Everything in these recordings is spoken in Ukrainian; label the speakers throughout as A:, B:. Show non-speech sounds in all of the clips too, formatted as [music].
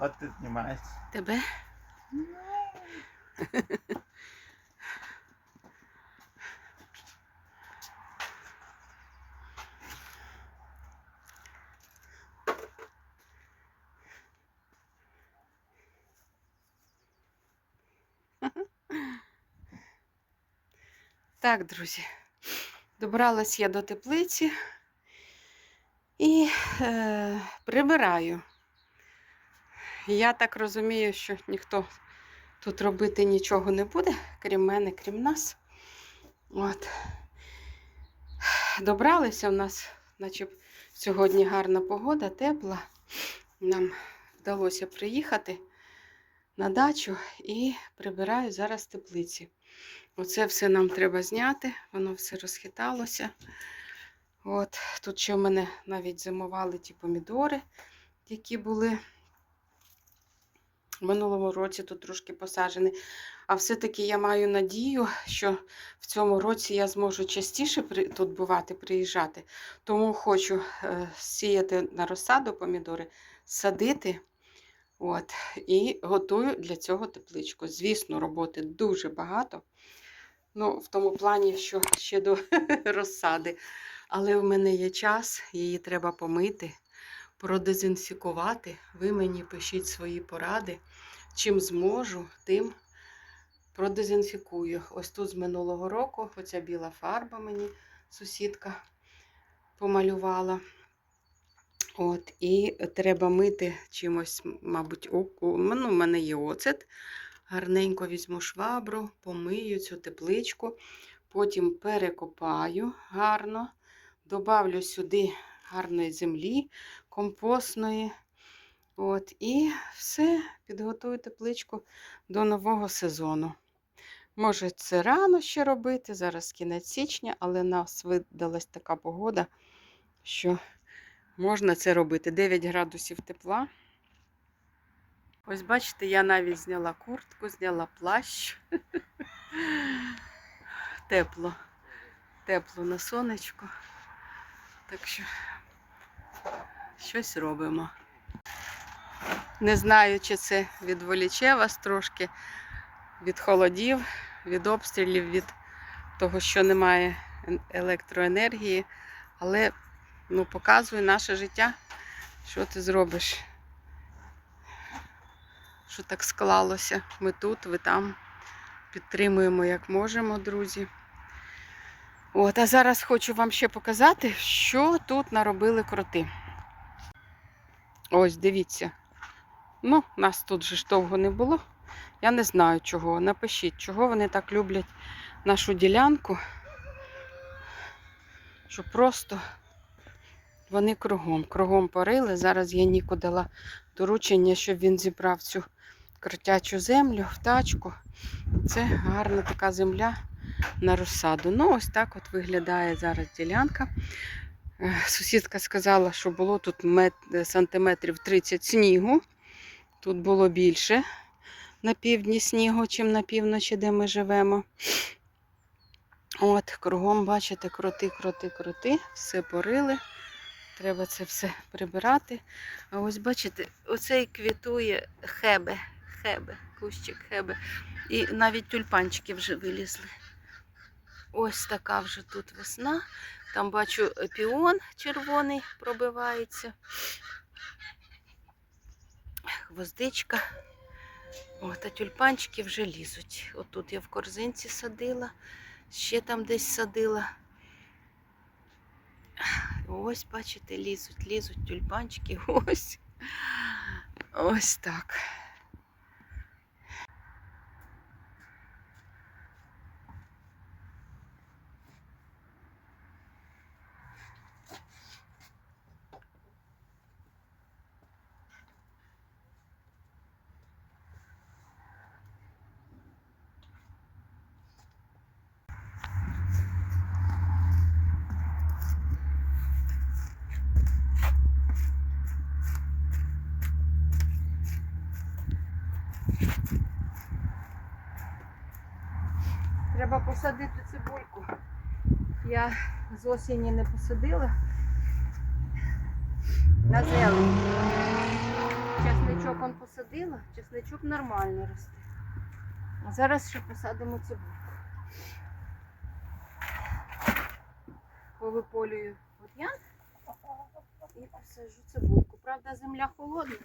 A: От ти знімаєшся.
B: Тебе? Так, друзі, добралась я до теплиці і е, прибираю. Я так розумію, що ніхто тут робити нічого не буде, крім мене, крім нас. От. Добралися у нас, наче сьогодні гарна погода, тепла. Нам вдалося приїхати на дачу і прибираю зараз теплиці. Оце все нам треба зняти, воно все розхиталося. От, тут ще в мене навіть зимували ті помідори, які були в минулому році тут трошки посаджені. А все-таки я маю надію, що в цьому році я зможу частіше тут бувати, приїжджати. Тому хочу е, сіяти на розсаду помідори, садити. От, і готую для цього тепличку. Звісно, роботи дуже багато. Ну, в тому плані, що ще до [laughs] розсади. Але в мене є час, її треба помити, продезінфікувати. Ви мені пишіть свої поради. Чим зможу, тим продезінфікую. Ось тут з минулого року оця біла фарба мені сусідка помалювала. От, і треба мити чимось, мабуть, оку. Ну, мене є оцет. Гарненько візьму швабру, помию цю тепличку, потім перекопаю гарно, добавлю сюди гарної землі, компостної. От, і все, підготую тепличку до нового сезону. Може, це рано ще робити, зараз кінець січня, але нас видалась така погода, що можна це робити. 9 градусів тепла. Ось бачите, я навіть зняла куртку, зняла плащ. [laughs] Тепло. Тепло на сонечку. Так що щось робимо. Не знаю, чи це відволіче вас трошки від холодів, від обстрілів, від того, що немає електроенергії, але ну, показує наше життя, що ти зробиш. Що так склалося. Ми тут, ви там. Підтримуємо як можемо, друзі. От, а зараз хочу вам ще показати, що тут наробили кроти. Ось, дивіться. Ну, нас тут же ж довго не було. Я не знаю чого. Напишіть, чого вони так люблять нашу ділянку. Що просто вони кругом. Кругом порили. Зараз я Ніку дала доручення, щоб він зібрав цю кротячу землю в тачку. Це гарна така земля на розсаду. Ну, ось так от виглядає зараз ділянка. Сусідка сказала, що було тут мет... сантиметрів 30 снігу. Тут було більше на півдні снігу, чим на півночі, де ми живемо. От, кругом, бачите, кроти, кроти, кроти, все порили. Треба це все прибирати. А ось бачите, оцей квітує хебе, хебе, кущик хебе. І навіть тюльпанчики вже вилізли. Ось така вже тут весна. Там бачу піон червоний пробивається. Гвоздичка. От, а тюльпанчики вже лізуть. Отут я в корзинці садила, ще там десь садила. Ось, бачите, лізуть, лізуть тюльпанчики. [laughs] Ось. Ось так. Треба посадити цибульку. Я з осені не посадила на зелень. Чесничок он посадила, чесничок нормально росте. А зараз ще посадимо цибульку. Повиполюю бур'ян і посаджу цибульку. Правда, земля холодна.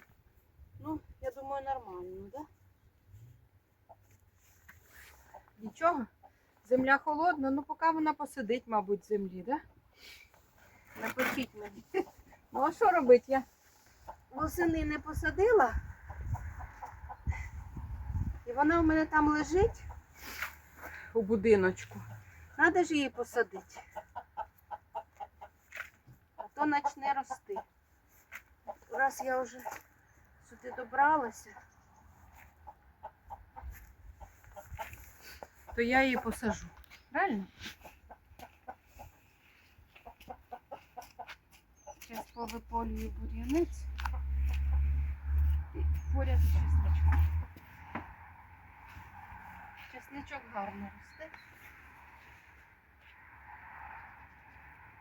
B: Ну, я думаю, нормально, да? Нічого. Земля холодна, ну поки вона посидить, мабуть, в землі, да? Напишіть мені. Ну а що робити? Я восени не посадила. І вона у мене там лежить у будиночку. Треба ж її посадити. А то почне рости. Раз я вже сюди добралася, то я її посажу. Правильно? Зараз повиполюю бур'яниць і поряд з чесничком. Чесничок гарно росте.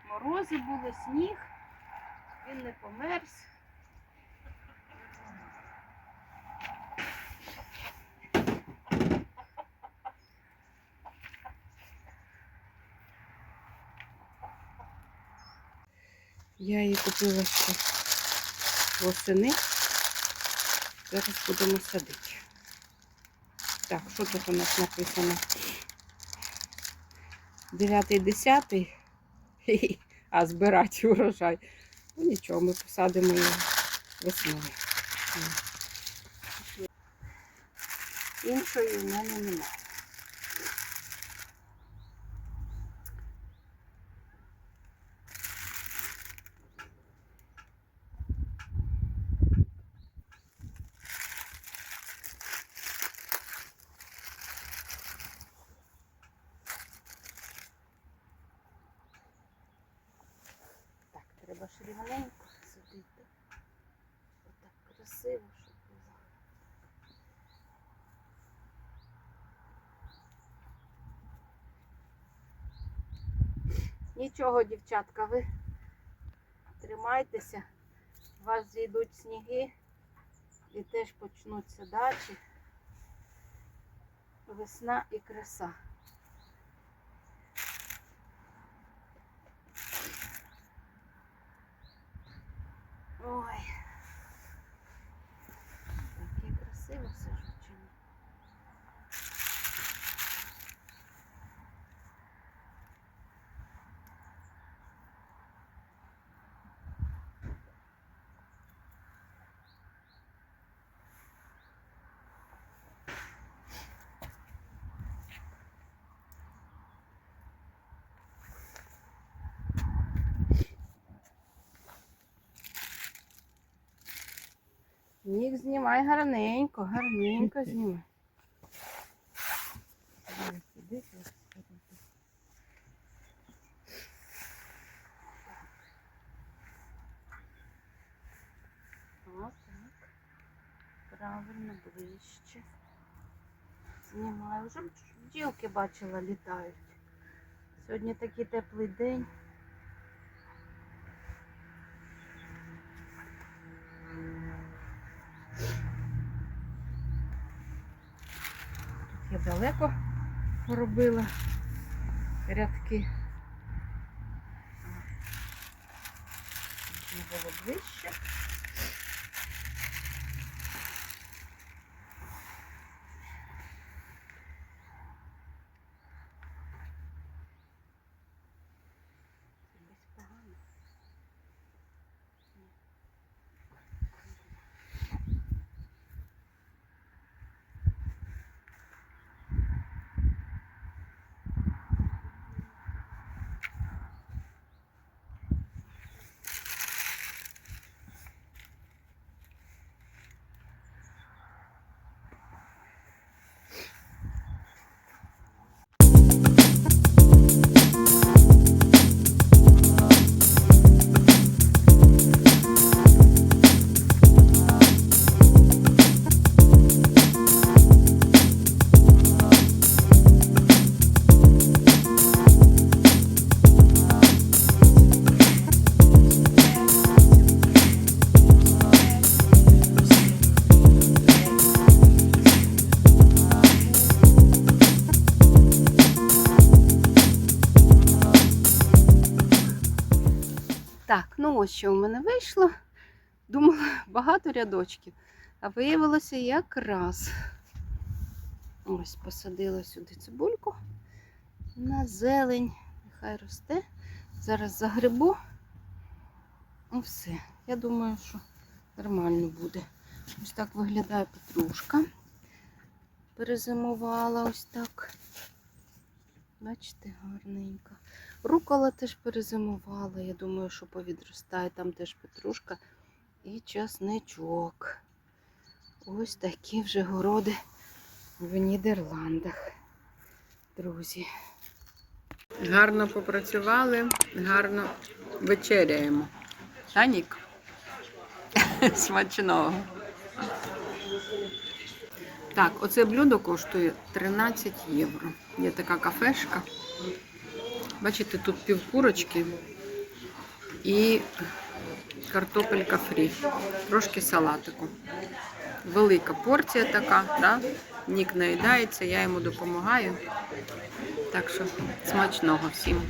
B: Морози були, сніг, він не померз. Я її купила ще восени. Зараз будемо садити. Так, що тут у нас написано? 9-10, [laughs] а збирати урожай. Ну нічого, ми посадимо його весною. Іншої в мене немає. Рівненько садити. Отак красиво, щоб було. Нічого, дівчатка, ви тримайтеся, у вас зійдуть сніги і теж почнуться дачі. Весна і краса. Ой. Таке красиво все жучине. Нік знімай гарненько, гарненько [laughs] знімай. Правильно, ближче. Знімаю. Вже бджілки бачила, літають. Сьогодні такий теплий день. Я далеко робила рядки. Не було ближче. Ось що в мене вийшло. Думала, багато рядочків. А виявилося якраз. Ось посадила сюди цибульку на зелень. Нехай росте. Зараз загребу. Ну все. Я думаю, що нормально буде. Ось так виглядає петрушка. Перезимувала ось так. Бачите, гарненька. Рукола теж перезимувала. Я думаю, що повідростає. Там теж петрушка і часничок. Ось такі вже городи в Нідерландах. Друзі. Гарно попрацювали, гарно вечеряємо. Танік. [laughs] Смачного. Так, оце блюдо коштує 13 євро. Є така кафешка. Бачите, тут півкурочки і картопелька фрі. Трошки салатику. Велика порція така, да? Нік наїдається, я йому допомагаю. Так що смачного всім.